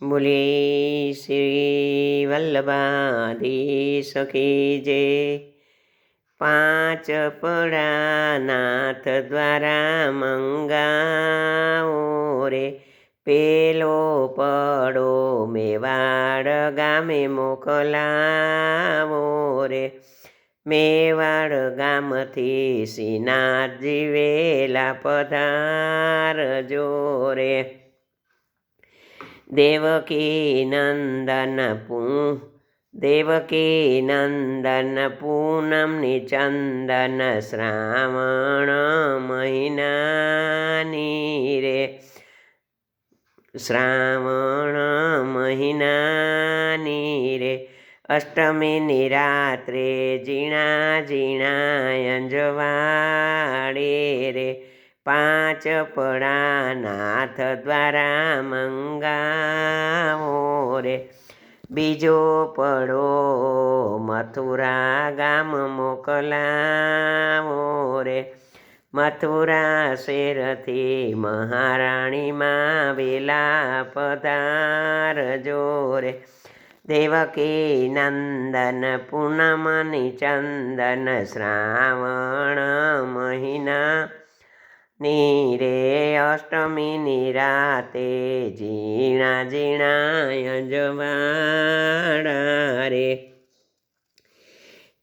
બોલી શ્રી વલ્લભાધી સખી જે પાંચ પડા નાથ દ્વારા મંગાવો રે પેલો પડો મેવાડ ગામે મોકલાવો રે મેવાડ ગામથી શ્રીનાથજી વેલા પધાર જોરે દેવકી નંદન પૂ દેવકી નંદન પૂનમની ચંદન શ્રાવણ મહિનાની રે શ્રાવણ મહિનાની રે અષ્ટમીની રાત્રે ઝીણા ઝીણા અંજવાડે રે પાંચ પડા નાથ દ્વારા મંગાવો રે. બીજો પડો મથુરા ગામ મોકલાવો રે. મથુરા શેરથી મહારાણીમાં વેલા પધાર જોરે દેવકી નંદન પૂનમની ચંદન શ્રાવણ મહિના નીરે અષ્ટમીની રાતે ઝીણા ઝીણા રે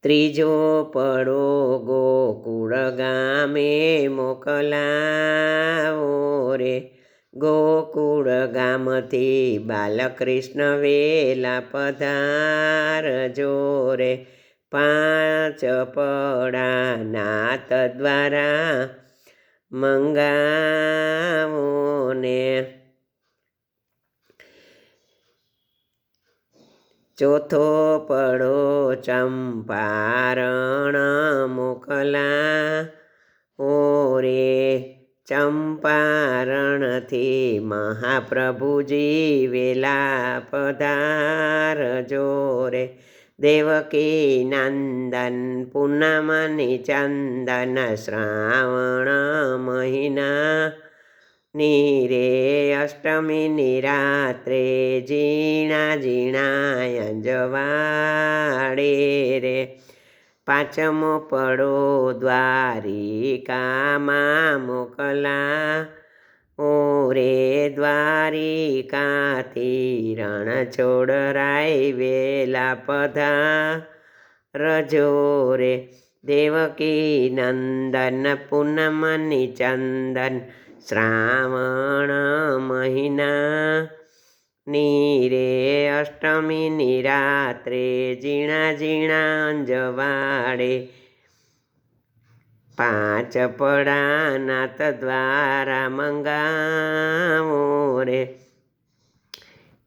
ત્રીજો પડો ગોકુળ ગામે મોકલાવો રે. ગોકુળ ગામથી બાલકૃષ્ણ વેલા પધાર જોરે પાંચ પડા નાત દ્વારા મંગાવો ને ચોથો પડો ચંપારણ મોકલા. ઓરે ચંપારણથી મહાપ્રભુજી વેલા પધાર જોરે દેવકી નંદન પૂનમની ચંદન શ્રાવણ મહિના નીરે અષ્ટમીની રાત્રે ઝીણા ઝીણા અંજવાડે રે પાંચમો પડો દ્વારિકામાં મોકલા ઓરે દ્વારિકાથી રણ છોડરાય વેલા પધા રજો રે દેવકી નંદન પૂનમની ચંદન શ્રાવણ મહિના. નીરે અષ્ટમીની રાત્રે ઝીણા ઝીણા અંજવાડે પાંચ પડા નાથ દ્વારા મંગાવો રે.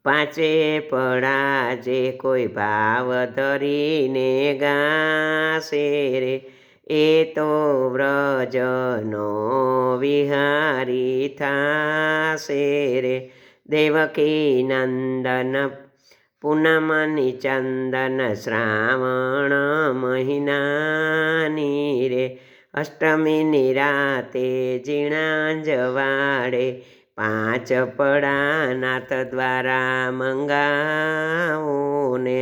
પાંચે પડા જે કોઈ ભાવ ધરીને ગાશે રે, એ તો વ્રજનો વિહારી થાશે રે. દેવકી નંદન, પૂનમની ચંદન, શ્રાવણ મહિનાની રે અષ્ટમીની રાતે ઝીણા જવાડે પાંચ પડા નાથ દ્વારા મંગાવો ને